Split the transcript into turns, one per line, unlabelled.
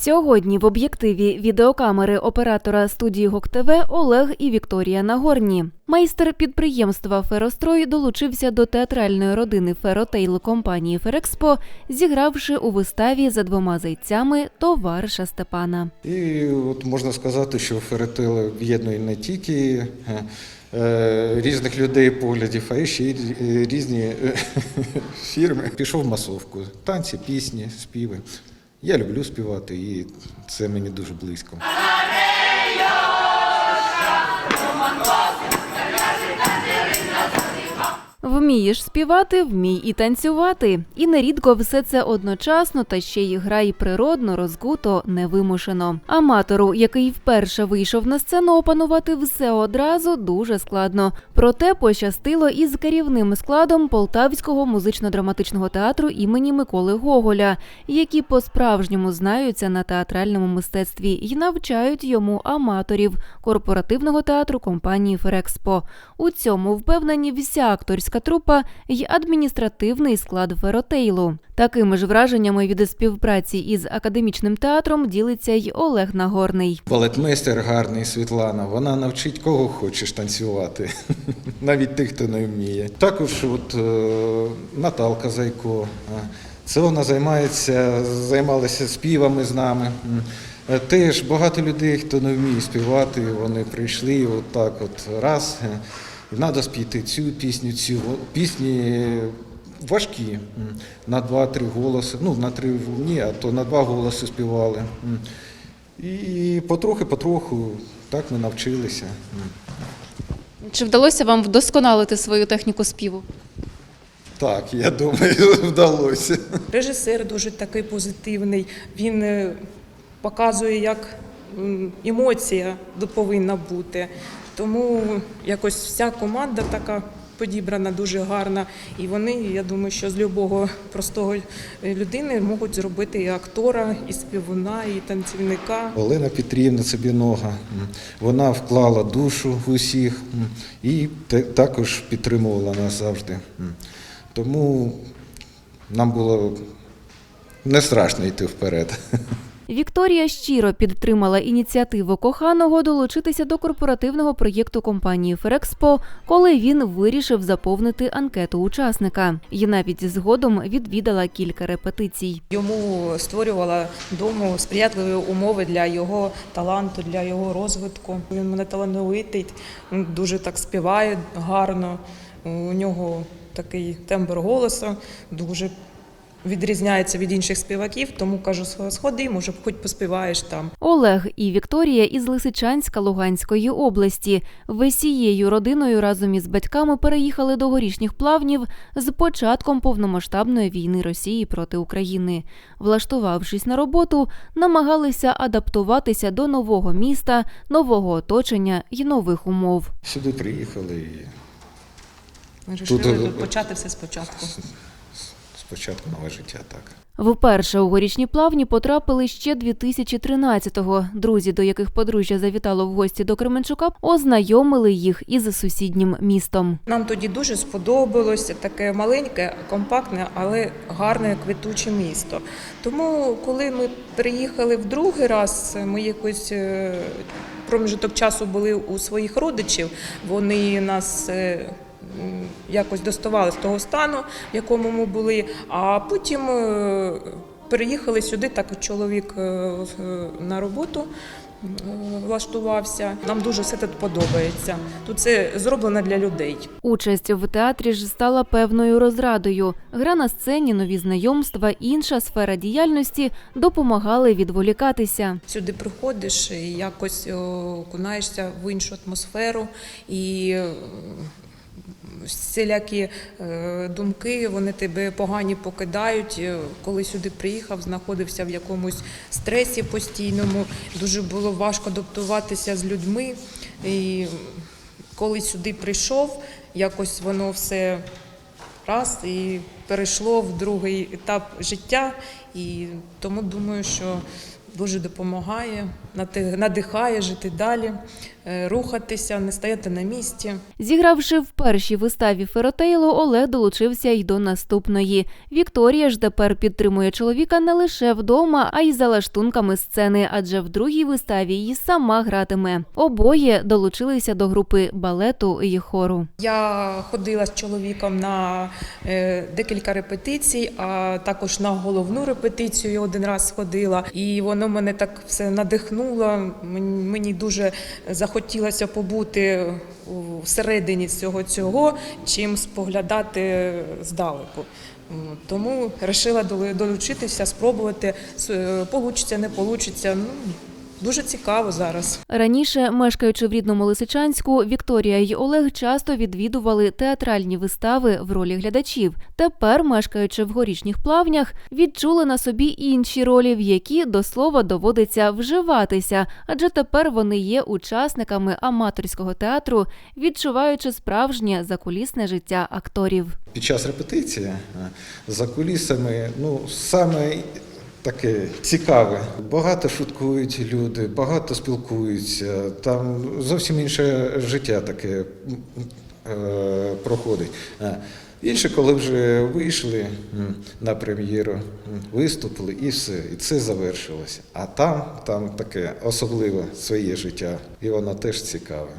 Сьогодні в об'єктиві відеокамери оператора студії ГОК ТВ Олег і Вікторія Нагорні. Майстер підприємства Ферострой долучився до театральної родини Феротейл компанії Ферекспо, зігравши у виставі за двома зайцями товариша Степана.
І от можна сказати, що Феретил об'єднує не тільки е, е, різних людей поглядів, а ще й різні е, фірми. Пішов масовку. Танці, пісні, співи. Я люблю співати, і це мені дуже близько.
Вмієш співати, вмій і танцювати. І нерідко все це одночасно та ще й грай природно, розкуто, невимушено. Аматору, який вперше вийшов на сцену, опанувати все одразу дуже складно. Проте пощастило із керівним складом Полтавського музично-драматичного театру імені Миколи Гоголя, які по-справжньому знаються на театральному мистецтві і навчають йому аматорів корпоративного театру компанії Ферекспо. У цьому впевнені вся акторська трупа й адміністративний склад Феротейлу. Такими ж враженнями від співпраці із академічним театром ділиться й Олег Нагорний.
Балетмейстер гарний Світлана, вона навчить кого хочеш танцювати, навіть тих, хто не вміє. Також от, е, Наталка Зайко. е, Це вона займається, займалася співами з нами. Е, Теж багато людей, хто не вміє співати, вони прийшли от так от раз. Треба спіти цю пісню, цю пісні важкі. На два-три голоси. Ну, на три ні, а то на два голоси співали. І потрохи-потроху так ми навчилися.
Чи вдалося вам вдосконалити свою техніку співу?
Так, я думаю, вдалося.
Режисер дуже такий позитивний. Він е, показує, як емоція повинна бути. Тому якось вся команда така подібрана дуже гарна. І вони, я думаю, що з любого простого людини можуть зробити і актора, і співуна, і танцівника.
Олена Петрівна Цибінога, вона вклала душу в усіх і також підтримувала нас завжди. Тому нам було не страшно йти вперед.
Вікторія щиро підтримала ініціативу коханого долучитися до корпоративного проєкту компанії Ферекспо, коли він вирішив заповнити анкету учасника. І навіть згодом відвідала кілька репетицій.
Йому створювала дому сприятливі умови для його таланту, для його розвитку. Він мене талановитий, дуже так співає гарно. У нього такий тембр голосу, дуже відрізняється від інших співаків, тому кажу, сходи, може, хоч поспіваєш там.
Олег і Вікторія із Лисичанська Луганської області. Весією родиною разом із батьками переїхали до горішніх плавнів з початком повномасштабної війни Росії проти України. Влаштувавшись на роботу, намагалися адаптуватися до нового міста, нового оточення й нових умов.
Сюди приїхали і
Вирішили
Тут, е,
тут почати все спочатку.
Спочатку нове життя так.
Вперше у горішні плавні потрапили ще 2013-го. Друзі, до яких подружжя завітало в гості до Кременчука, ознайомили їх із сусіднім містом.
Нам тоді дуже сподобалося таке маленьке, компактне, але гарне квітуче місто. Тому, коли ми приїхали в другий раз, ми якось е, часу були у своїх родичів. Вони нас. Е, Якось доставали з того стану, в якому ми були, а потім е, переїхали сюди, так чоловік е, на роботу е, влаштувався. Нам дуже все тут подобається. Тут це зроблено для людей.
Участь в театрі ж стала певною розрадою. Гра на сцені, нові знайомства, інша сфера діяльності допомагали відволікатися.
Сюди приходиш і якось окунаєшся в іншу атмосферу і. Всілякі е, думки, вони тебе погані покидають. Е, Коли сюди приїхав, знаходився в якомусь стресі постійному. Дуже було важко адаптуватися з людьми. І коли сюди прийшов, якось воно все раз і перейшло в другий етап життя. І тому думаю, що дуже допомагає, надихає жити далі, рухатися, не стояти на місці.
Зігравши в першій виставі Феротейлу, Олег долучився й до наступної. Вікторія ж тепер підтримує чоловіка не лише вдома, а й за лаштунками сцени, адже в другій виставі її сама гратиме. Обоє долучилися до групи балету і хору.
Я ходила з чоловіком на е, декілька репетицій, а також на головну репетицію один раз ходила. І воно мене так все надихнуло. Мені дуже захотілося побути всередині всього цього, чим споглядати здалеку. Тому вирішила долучитися, спробувати. С- Получиться, не получиться. Дуже цікаво зараз.
Раніше, мешкаючи в рідному Лисичанську, Вікторія й Олег часто відвідували театральні вистави в ролі глядачів. Тепер, мешкаючи в горішніх плавнях, відчули на собі інші ролі, в які до слова доводиться вживатися, адже тепер вони є учасниками аматорського театру, відчуваючи справжнє закулісне життя акторів.
Під час репетиції е, за кулісами, ну, саме таке цікаве. Багато шуткують люди, багато спілкуються. Там зовсім інше життя таке е, проходить. Інше, коли вже вийшли на прем'єру, виступили і все, і це завершилося. А там, там таке особливе своє життя, і воно теж цікаве.